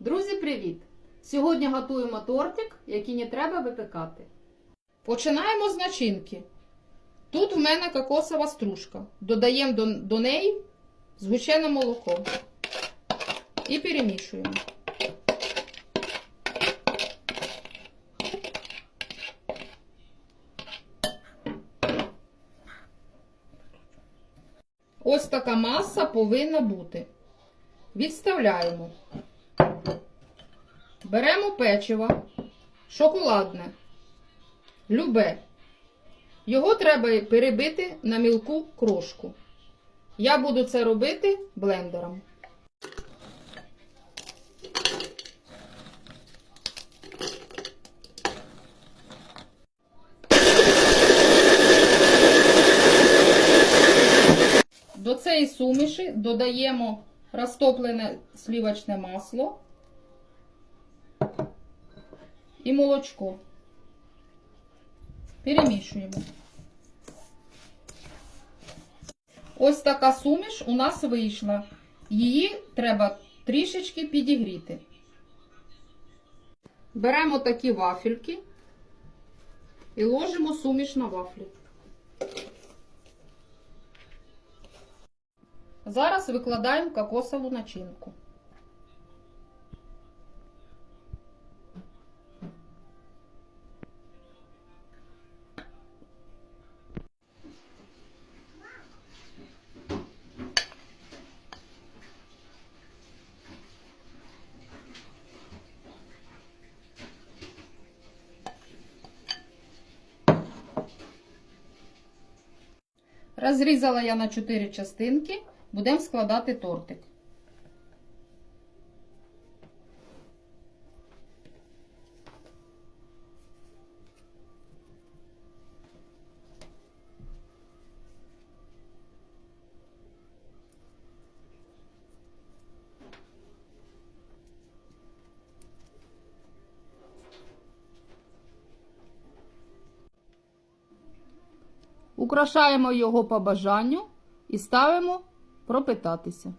Друзі, привіт! Сьогодні готуємо тортик, який не треба випікати. Починаємо з начинки. Тут в мене кокосова стружка. Додаємо до, до неї згущене молоко і перемішуємо. Ось така маса повинна бути. Відставляємо. Беремо печиво шоколадне, любе. Його треба перебити на мілку крошку. Я буду це робити блендером. До цієї суміші додаємо розтоплене сливочне масло і молочко. Перемішуємо. Ось така суміш у нас вийшла. Її треба трішечки підігріти. Беремо такі вафельки і ложимо суміш на вафлі. Зараз викладаємо кокосову начинку. Розрізала я на 4 частинки. Будемо складати тортик. Украшаємо його по бажанню і ставимо пропитатися.